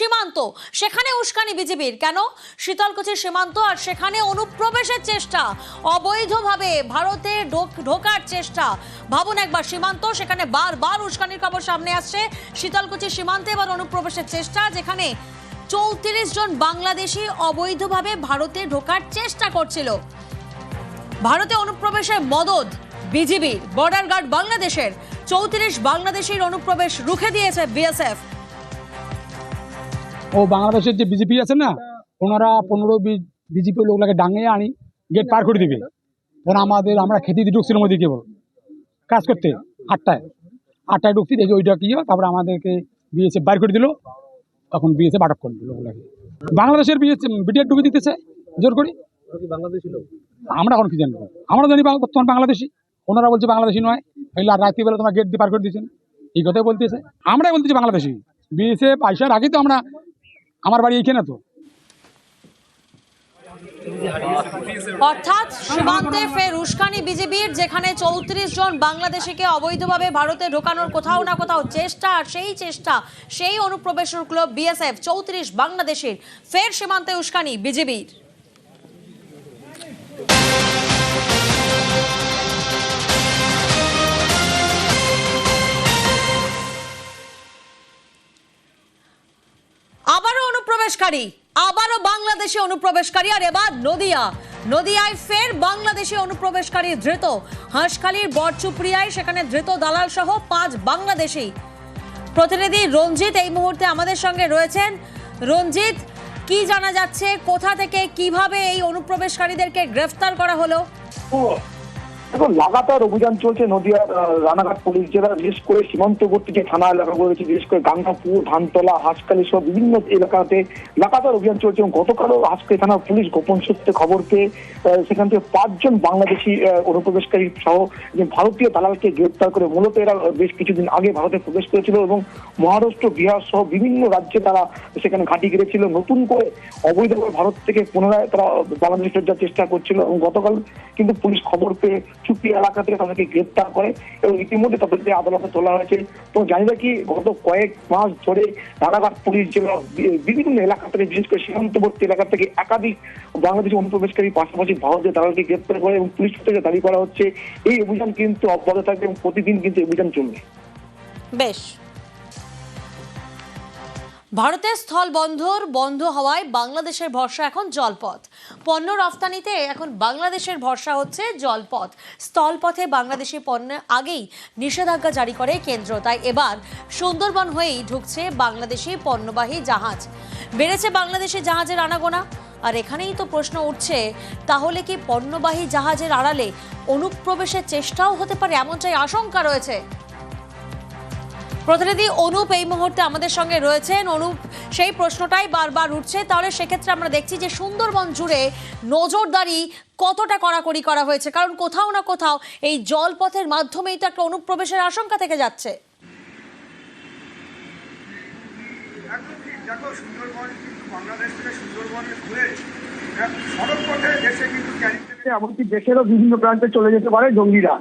সীমান্ত। সেখানে উস্কানি বিজেপির কেন? শীতলকুচির সীমান্ত আর সেখানে অনুপ্রবেশের চেষ্টা। অবৈধভাবে ভারতে ঢোক- ঢোকার চেষ্টা। ভাবুন একবার সীমান্ত, সেখানে বারবার উস্কানির খবর সামনে আসছে। শীতলকুচির সীমান্তে এবার অনুপ্রবেশের চেষ্টা, যেখানে চৌত্রিশ জন বাংলাদেশি অবৈধভাবে ভারতে ঢোকার চেষ্টা করছিল। ভারতে অনুপ্রবেশের মদত বিজিবি। বর্ডার গার্ড বাংলাদেশের। চৌত্রিশ বাংলাদেশির অনুপ্রবেশ রুখে দিয়েছে বিএসএফ। ও বাংলাদেশের যে বিজেপি আছে না, ওনারা পনেরো বিজেপি লোকগুলোকে ডাঙিয়ে আনি গেট পার করে দিবে। তখন আমাদের, আমরা খেতে দিয়ে ঢুকছিলাম ওদিকে কেবল কাজ করতে, আটটায়। আটটায় ঢুকছি, দেখি ওইটা কি তারপরে আমাদেরকে বিএসএফ বার করে দিল। তখন বিএসএফ আটক করে দিল ওগুলাকে। বাংলাদেশের বিএসএফ, বিটিআর ঢুকে দিতেছে, জোর করে। আমরা এখন কি জানব? আমরা জানি বর্তমান বাংলাদেশি। ওনারা বলছে বাংলাদেশি নয়। এগুলো রাত্রিবেলা তোমার গেট দিয়ে পার করে দিয়েছেন। এই কথাই বলতেছে। আমরাই বলতেছি বাংলাদেশি। বিএসএফ আইসার আগে তো আমরা আমার বাড়ি এইখানে তো। অর্থাৎ সীমান্তে ফের উস্কানি বিজেপির যেখানে চৌত্রিশ জন বাংলাদেশিকে অবৈধভাবে ভারতে ঢোকানোর কোথাও না কোথাও চেষ্টা সেই চেষ্টা, সেই অনুপ্রবেশ রুখল বিএসএফ চৌত্রিশ বাংলাদেশের ফের সীমান্তে উস্কানি বিজেপির অনুপ্রবেশকারী, আবারও বাংলাদেশে অনুপ্রবেশকারী, আর এবার নদিয়া। নদিয়ায় ফের বাংলাদেশে অনুপ্রবেশকারী ধৃত। হাঁসখালির বরচুপ্রিয়ায় সেখানে ধৃত দালাল সহ পাঁচ বাংলাদেশি। প্রতিনিধি রঞ্জিত এই মুহূর্তে আমাদের সঙ্গে রয়েছেন। রঞ্জিত, কি জানা যাচ্ছে? কোথা থেকে কীভাবে এই অনুপ্রবেশকারীদেরকে গ্রেফতার করা হলো? এখন লাগাতার অভিযান চলছে নদিয়ার রানাঘাট পুলিশ জেলা, বিশেষ করে সীমান্তবর্তী যে থানা এলাকাগুলো রয়েছে, বিশেষ করে গাঙ্গাপুর, ধানতলা হাসকালি সহ বিভিন্ন এলাকাতে লাগাতার অভিযান চলছে এবং গতকালও হাঁসকালি থানার পুলিশ গোপন সূত্রে খবর পেয়ে সেখান থেকে পাঁচজন বাংলাদেশি অনুপ্রবেশকারী সহ যে ভারতীয় দালালকে গ্রেপ্তার করে মূলত এরা বেশ কিছুদিন আগে ভারতে প্রবেশ করেছিল এবং মহারাষ্ট্র, বিহার সহ বিভিন্ন রাজ্যে তারা সেখানে ঘাঁটি গেড়েছিল। নতুন করে অবৈধভাবে ভারত থেকে পুনরায় তারা বাংলাদেশে ফেরার চেষ্টা করছিল এবং গতকাল কিন্তু পুলিশ খবর পেয়ে চুপি এলাকা থেকে তাদেরকে গ্রেপ্তার করে এবং ইতিমধ্যে তাদেরকে আদালতে তোলা হয়েছে। তো জানি কি গত কয়েক মাস ধরে রানাঘাট পুলিশ জেলা বিভিন্ন এলাকা থেকে, বিশেষ করে সীমান্তবর্তী এলাকা থেকে একাধিক বাংলাদেশি অনুপ্রবেশকারী পাশাপাশি ভারতীয় দালালকে গ্রেপ্তার করে এবং পুলিশ থেকে দাবি করা হচ্ছে, এই অভিযান কিন্তু অব্যাহত থাকবে এবং প্রতিদিন কিন্তু অভিযান চলবে। বেশ। ভারতের স্থল বন্দর বন্ধ হওয়ায় বাংলাদেশের ভরসা এখন জলপথ। পণ্য রফতানিতে এখন বাংলাদেশের ভরসা হচ্ছে জলপথ। স্থলপথে বাংলাদেশি পণ্য আগেই নিষেধাজ্ঞা জারি করে কেন্দ্র। তাই এবার সুন্দরবন হয়েই ঢুকছে বাংলাদেশি পণ্যবাহী জাহাজ। বেড়েছে বাংলাদেশি জাহাজের আনাগোনা। আর এখানেই তো প্রশ্ন উঠছে, তাহলে কি পণ্যবাহী জাহাজের আড়ালে অনুপ্রবেশের চেষ্টাও হতে পারে? এমনটাই আশঙ্কা রয়েছে। প্রতিনিধি অনুপ এই মুহূর্তে আমাদের সঙ্গে রয়েছেন। অনুপ, সেই প্রশ্নটাই বারবার উঠছে। তাহলে সেক্ষেত্রে আমরা দেখছি যে সুন্দরবন জুড়ে নজরদারি কতটা কড়াকড়ি করা হয়েছে? কারণ কোথাও না কোথাও এই জলপথের মাধ্যমেই তো একটা অনুপ্রবেশের আশঙ্কা থেকে যাচ্ছে। দেখো, সুন্দরবন কিন্তু বাংলাদেশ থেকে সুন্দরবনে ঘুরে এমনকি দেশেরও বিভিন্ন প্রান্তে চলে যেতে পারে জঙ্গিরা।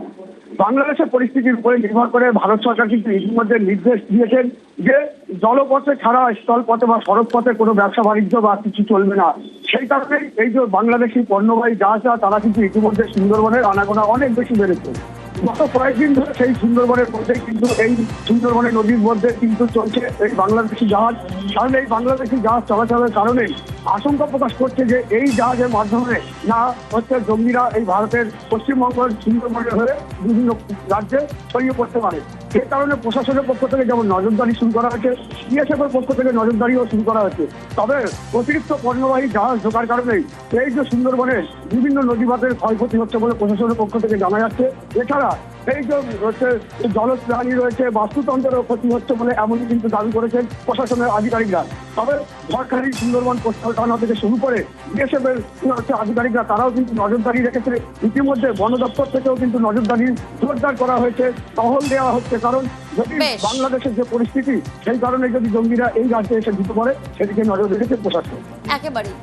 বাংলাদেশের পরিস্থিতির উপরে নির্ভর করে ভারত সরকার কিন্তু ইতিমধ্যে নির্দেশ দিয়েছেন যে জলপথে ছাড়া স্থলপথে বা সড়ক পথে কোনো ব্যবসা বাণিজ্য বা কিছু চলবে না। সেই কারণে এই যে বাংলাদেশি পণ্যবাহী যা তারা কিন্তু ইতিমধ্যে সুন্দরবনের আনাগোনা অনেক বেশি বেড়েছে। গত কয়েকদিন ধরে সেই সুন্দরবনের মধ্যে কিন্তু এই সুন্দরবনের নদীর মধ্যে কিন্তু চলছে এই বাংলাদেশি জাহাজ। কারণ এই বাংলাদেশি জাহাজ চলাচলের কারণে আশঙ্কা প্রকাশ করছে যে এই জাহাজের মাধ্যমে না হচ্ছে জঙ্গিরা এই ভারতের পশ্চিমবঙ্গের সুন্দরবনের হয়ে বিভিন্ন রাজ্যে ছড়িয়ে পড়তে পারে। সে কারণে প্রশাসনের পক্ষ থেকে যেমন নজরদারি শুরু করা হয়েছে বিএসএফের পক্ষ থেকে নজরদারিও শুরু করা হয়েছে। তবে অতিরিক্ত পণ্যবাহী জাহাজ ঢোকার কারণে এই যে সুন্দরবনের বিভিন্ন নদীবাদের ক্ষয়ক্ষতি হচ্ছে বলে প্রশাসনের পক্ষ থেকে জানা যাচ্ছে। এছাড়া এই যে হচ্ছে জলজ প্রাণী রয়েছে বাস্তুতন্ত্রেরও ক্ষতি হচ্ছে বলে এমনই কিন্তু দাবি করেছেন প্রশাসনের আধিকারিকরা। তবে ঝড়খালি সুন্দরবন থানা থেকে শুরু করে বিএসএফ এর হচ্ছে আধিকারিকরা তারাও কিন্তু নজরদারি রেখেছে। ইতিমধ্যে বন দপ্তর থেকেও কিন্তু নজরদারি জোরদার করা হয়েছে টহল দেওয়া হচ্ছে। কারণ যদি বাংলাদেশের যে পরিস্থিতি সেই কারণে যদি জঙ্গিরা এই রাজ্যে এসে ঢুকে পড়ে সেদিকে নজর রেখেছে প্রশাসন। একেবারেই।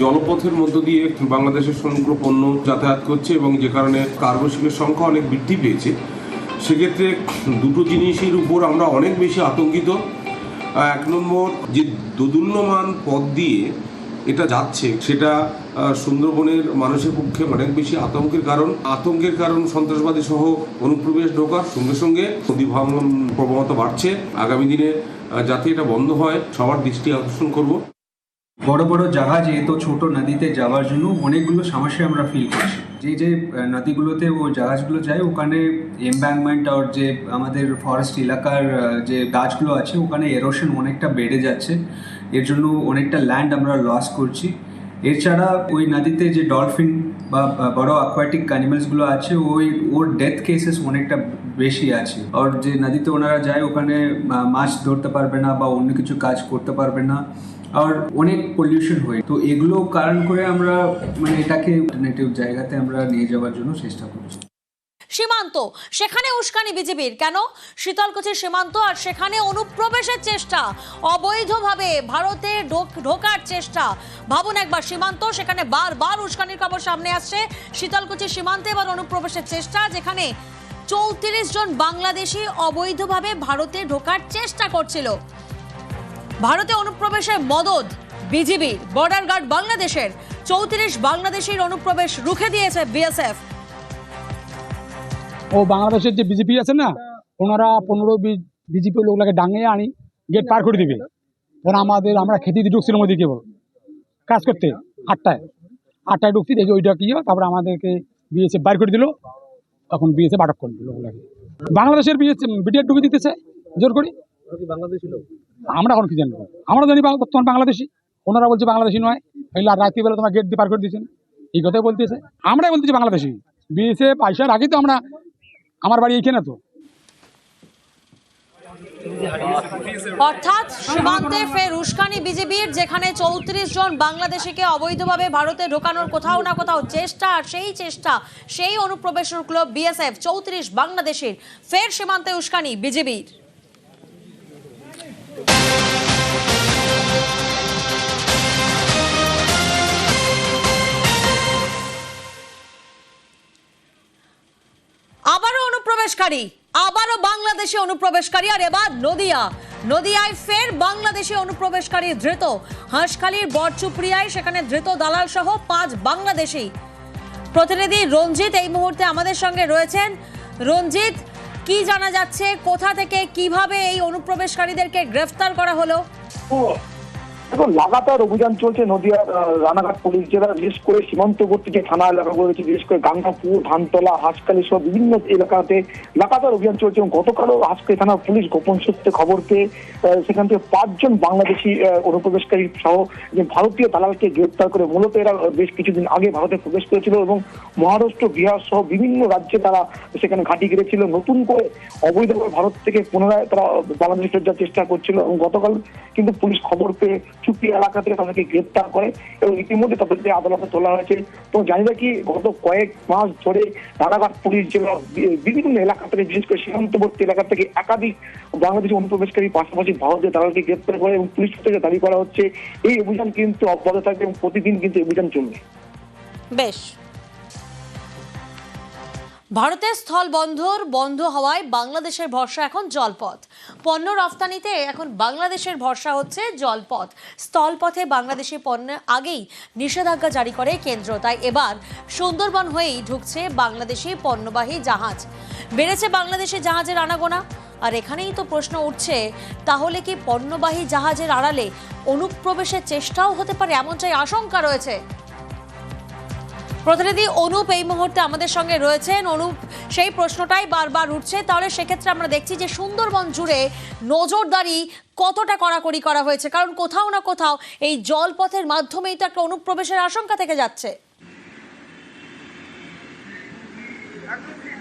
জলপথের মধ্য দিয়ে বাংলাদেশের সমগ্র পণ্য যাতায়াত করছে এবং যে কারণে কার্গো শিপের সংখ্যা অনেক বৃদ্ধি পেয়েছে। সেক্ষেত্রে দুটো জিনিসের উপর আমরা অনেক বেশি আতঙ্কিত। এক নম্বর যে দোদুল্যমান পথ দিয়ে এটা যাচ্ছে, সেটা সুন্দরবনের মানুষের পক্ষে অনেক বেশি আতঙ্কের কারণ। আতঙ্কের কারণ সন্ত্রাসবাদী সহ অনুপ্রবেশ ঢোকার সঙ্গে সঙ্গে নদী ভাঙন প্রবণতা বাড়ছে। আগামী দিনে যাতে এটা বন্ধ হয়, সবার দৃষ্টি আকর্ষণ করব। বড় বড় জাহাজ এত ছোট নদীতে যাওয়ার জন্য অনেকগুলো সমস্যা আমরা ফিল করছি। যে যে নদীগুলোতে ও জাহাজগুলো যায়, ওখানে এমব্যাঙ্কমেন্ট আর যে আমাদের ফরেস্ট এলাকার যে গাছগুলো আছে, ওখানে এরোশন অনেকটা বেড়ে যাচ্ছে। এর জন্য অনেকটা ল্যান্ড আমরা লস করছি। এছাড়া ওই নদীতে যে ডলফিন বা বড় অ্যাকোয়াটিক অ্যানিমালসগুলো আছে, ওই, ওর ডেথ কেসেস অনেকটা বেশি আছে। আর যে নদীতে ওনারা যায়, ওখানে মাছ ধরতে পারবে না বা অন্য কিছু কাজ করতে পারবে না। আর অনেক পলিউশন হয়। তো এগুলো কারণ করে আমরা মানে এটাকে অল্টারনেটিভ জায়গাতে আমরা নিয়ে যাওয়ার জন্য চেষ্টা করছি। সীমান্ত, সেখানে উস্কানি বিজেপির। কেন? শীতলকুচির সীমান্ত আর সেখানে অনুপ্রবেশের চেষ্টা। অবৈধভাবে ভারতে ঢোক- ঢোকার চেষ্টা। ভাবুন একবার সীমান্ত, সেখানে বারবার উস্কানির খবর সামনে আসছে। শীতলকুচির সীমান্তে এবার অনুপ্রবেশের চেষ্টা, যেখানে চৌত্রিশ জন বাংলাদেশি অবৈধভাবে ভারতে ঢোকার চেষ্টা করছিল। ভারতে অনুপ্রবেশের মদত বিজিবির বর্ডার গার্ড বাংলাদেশের। চৌত্রিশ বাংলাদেশের অনুপ্রবেশ রুখে দিয়েছে বিএসএফ। ও বাংলাদেশের যে বিজেপি আছে না, ওনারা পনেরো বিজেপি লোকগুলোকে ডাঙিয়ে আনি, গেট পার করে দিবে। তখন আমাদের, আমরা খেতে দিয়ে ঢুকছিলাম কেবল কাজ করতে, আটটায়। আটটায় ঢুকছি, দেখি ওইটা কি তারপরে আমাদেরকে বিএসএফ বাইর করে দিল। তখন বিএসএফ আটক করে দিল ওগুলাকে বাংলাদেশের বিএসএফ বিটিআর ঢুকে দিতেছে, জোর করি। আমরা এখন কি জানব আমরা জানি বর্তমান বাংলাদেশি। ওনারা বলছে বাংলাদেশি নয়। এই লা- রাত্রিবেলা তোমার গেট দিয়ে পার করে দিয়েছেন। এই কথাই বলতেছে। আমরাই বলতেছি বাংলাদেশি। বিএসএফ আইসার আগে তো আমরা আমার বাড়ি এইখানে তো। অর্থাৎ সীমান্তে ফের উস্কানি বিজেপির যেখানে চৌত্রিশ জন বাংলাদেশিকে অবৈধভাবে ভারতে ঢোকানোর কোথাও না কোথাও চেষ্টা সেই চেষ্টা সেই অনুপ্রবেশ রুখল বিএসএফ চৌত্রিশ বাংলাদেশের। ফের সীমান্তে উস্কানি বিজেপির অনুপ্রবেশকারী, আবারও বাংলাদেশে অনুপ্রবেশকারী, আর এবার নদিয়া। নদিয়ায় ফের বাংলাদেশে অনুপ্রবেশকারী ধৃত। হাঁসখালীর বরচুপ্রিয়ায় সেখানে ধৃত দালাল সহ পাঁচ বাংলাদেশি। প্রতিনিধি রঞ্জিত এই মুহূর্তে আমাদের সঙ্গে রয়েছেন। রঞ্জিত, কি জানা যাচ্ছে? কোথা থেকে কীভাবে এই অনুপ্রবেশকারীদেরকে গ্রেফতার করা হলো? এখন লাগাতার অভিযান চলছে নদিয়ার রানাঘাট পুলিশ জেলা বিশেষ করে সীমান্তবর্তী যে থানা এলাকাগুলো রয়েছে, বিশেষ করে গাঙ্গাপুর, ধানতলা হাসকালি সহ বিভিন্ন এলাকাতে লাগাতার অভিযান চলছে এবং গতকালও হাঁসখালি থানার পুলিশ গোপন সূত্রে খবর পেয়ে সেখান থেকে পাঁচজন বাংলাদেশি অনুপ্রবেশকারী সহ যে ভারতীয় দালালকে গ্রেপ্তার করে মূলত এরা বেশ কিছুদিন আগে ভারতে প্রবেশ করেছিল এবং মহারাষ্ট্র, বিহার সহ বিভিন্ন রাজ্যে তারা সেখানে ঘাঁটি গেড়েছিল। নতুন করে অবৈধভাবে ভারত থেকে পুনরায় তারা বাংলাদেশ চেষ্টা করছিল এবং গতকাল কিন্তু পুলিশ খবর পেয়ে চুপি এলাকা থেকে তাদেরকে গ্রেপ্তার করে এবং ইতিমধ্যে তাদেরকে আদালতে তোলা হয়েছে। তো জানি কি গত কয়েক মাস ধরে রানাঘাট পুলিশ জেলা বিভিন্ন এলাকা থেকে, বিশেষ করে সীমান্তবর্তী এলাকা থেকে একাধিক বাংলাদেশি অনুপ্রবেশকারী পাশাপাশি ভারতীয় দালালকে গ্রেপ্তার করে এবং পুলিশ থেকে দাবি করা হচ্ছে, এই অভিযান কিন্তু অব্যাহত থাকবে এবং প্রতিদিন কিন্তু অভিযান চলবে। বেশ। ভারতের স্থল বন্দর বন্ধ হওয়ায় বাংলাদেশের ভরসা এখন জলপথ। পণ্য রফতানিতে এখন বাংলাদেশের ভরসা হচ্ছে জলপথ। স্থলপথে বাংলাদেশি পণ্যের আগেই নিষেধাজ্ঞা জারি করে কেন্দ্র। তাই এবার সুন্দরবন হয়েই ঢুকছে বাংলাদেশি পণ্যবাহী জাহাজ। বেড়েছে বাংলাদেশে জাহাজের আনাগোনা। আর এখানেই তো প্রশ্ন উঠছে, তাহলে কি পণ্যবাহী জাহাজের আড়ালে অনুপ্রবেশের চেষ্টাও হতে পারে? এমনটাই আশঙ্কা রয়েছে। প্রতিনিধি অনুপ এই মুহূর্তে আমাদের সঙ্গে রয়েছেন। অনুপ সেই প্রশ্নটাই বারবার উঠছে। তাহলে সেক্ষেত্রে আমরা দেখছি যে সুন্দরবন জুড়ে নজরদারি কতটা কড়াকড়ি করা হয়েছে? কারণ কোথাও না কোথাও এই জলপথের মাধ্যমেই তো একটা অনুপ্রবেশের আশঙ্কা থেকে যাচ্ছে।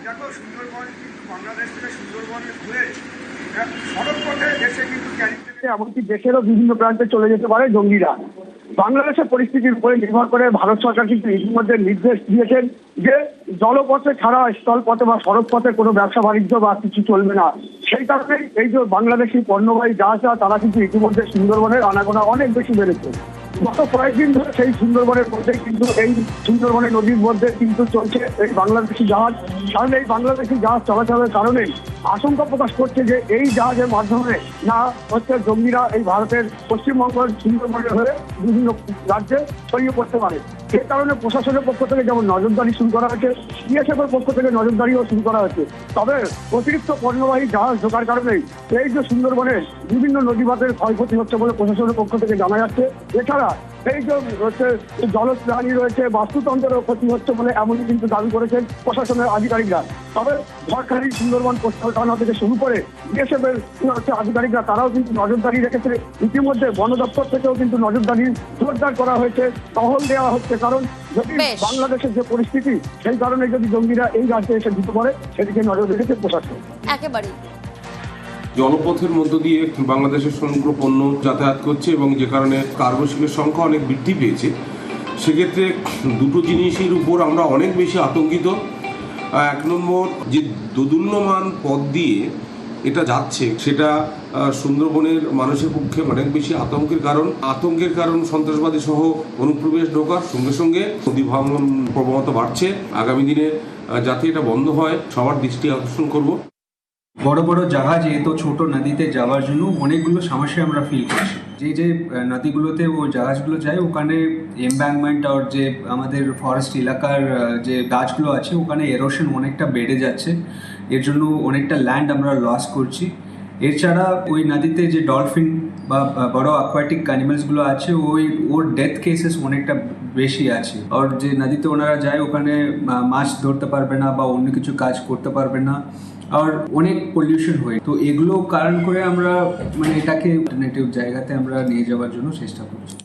দেখো সুন্দরবন কিন্তু বাংলাদেশ থেকে সুন্দরবন ঘুরে সড়ক পথে দেশে কিন্তু এমনকি দেশেরও বিভিন্ন প্রান্তে চলে যেতে পারে জঙ্গিরা। বাংলাদেশের পরিস্থিতির উপরে নির্ভর করে ভারত সরকার কিন্তু ইতিমধ্যে নির্দেশ দিয়েছেন যে জলপথে ছাড়া স্থলপথে বা সড়ক পথে কোনো ব্যবসা বাণিজ্য বা কিছু চলবে না। সেই কারণে এই যে বাংলাদেশি পণ্যবাহী যা জাহাজরা, তারা কিন্তু ইতিমধ্যে সুন্দরবনের আনাগোনা অনেক বেশি বেড়েছে। গত কয়েকদিন ধরে সেই সুন্দরবনের মধ্যে কিন্তু এই সুন্দরবনের নদীর মধ্যে কিন্তু চলছে এই বাংলাদেশি জাহাজ। কারণ এই বাংলাদেশি জাহাজ চলাচলের কারণে আশঙ্কা প্রকাশ করছে যে এই জাহাজের মাধ্যমে না হচ্ছে জঙ্গিরা এই ভারতের পশ্চিমবঙ্গের সুন্দরবনের হয়ে বিভিন্ন রাজ্যে ছড়িয়ে পড়তে পারে। সে কারণে প্রশাসনের পক্ষ থেকে যেমন নজরদারি শুরু করা হয়েছে বিএসএফ এর পক্ষ থেকে নজরদারিও শুরু করা হয়েছে। তবে অতিরিক্ত পণ্যবাহী জাহাজ ঢোকার কারণে এই যে সুন্দরবনে বিভিন্ন নদীবাদের ক্ষয়ক্ষতি হচ্ছে বলে প্রশাসনের পক্ষ থেকে জানা যাচ্ছে। এছাড়া এই যে হচ্ছে জলপ্রাণী রয়েছে বাস্তুতন্ত্রেরও ক্ষতি হচ্ছে বলে এমনই কিন্তু দাবি করেছেন প্রশাসনের আধিকারিকরা। তবে ঝড়খালি সুন্দরবন কোস্টাল থানা থেকে শুরু করে বিএসএফ এর হচ্ছে আধিকারিকরা তারাও কিন্তু নজরদারি রেখেছে। ইতিমধ্যে বন দপ্তর থেকেও কিন্তু নজরদারি জোরদার করা হয়েছে টহল দেওয়া হচ্ছে। কারণ যদি বাংলাদেশের যে পরিস্থিতি সেই কারণে যদি জঙ্গিরা এই রাজ্যে এসে ঢুকে পড়ে সেদিকে নজর রেখেছে প্রশাসন। একেবারেই। জলপথের মধ্য দিয়ে বাংলাদেশের সমগ্র পণ্য যাতায়াত করছে এবং যে কারণে কার্গো শিপের সংখ্যা অনেক বৃদ্ধি পেয়েছে। সেক্ষেত্রে দুটো জিনিসের উপর আমরা অনেক বেশি আতঙ্কিত। এক নম্বর যে দোদুল্যমান পথ দিয়ে এটা যাচ্ছে, সেটা সুন্দরবনের মানুষের পক্ষে অনেক বেশি আতঙ্কের কারণ। আতঙ্কের কারণ সন্ত্রাসবাদী সহ অনুপ্রবেশ ঢোকার সঙ্গে সঙ্গে নদী ভাঙন প্রবণতা বাড়ছে। আগামী দিনে যাতে এটা বন্ধ হয়, সবার দৃষ্টি আকর্ষণ করব। বড় বড় জাহাজ এত ছোট নদীতে যাওয়ার জন্য অনেকগুলো সমস্যা আমরা ফিল করছি। যে যে নদীগুলোতে ও জাহাজগুলো যায়, ওখানে এমব্যাঙ্কমেন্ট আর যে আমাদের ফরেস্ট এলাকার যে গাছগুলো আছে, ওখানে এরোশন অনেকটা বেড়ে যাচ্ছে। এর জন্য অনেকটা ল্যান্ড আমরা লস করছি। এছাড়া ওই নদীতে যে ডলফিন বা বড় অ্যাকোয়াটিক অ্যানিমালসগুলো আছে, ওই, ওর ডেথ কেসেস অনেকটা বেশি আছে। আর যে নদীতে ওনারা যায়, ওখানে মাছ ধরতে পারবে না বা অন্য কিছু কাজ করতে পারবে না। আর অনেক পলিউশন হয়। তো এগুলো কারণ করে আমরা মানে এটাকে অল্টারনেটিভ জায়গাতে আমরা নিয়ে যাওয়ার জন্য চেষ্টা করছি।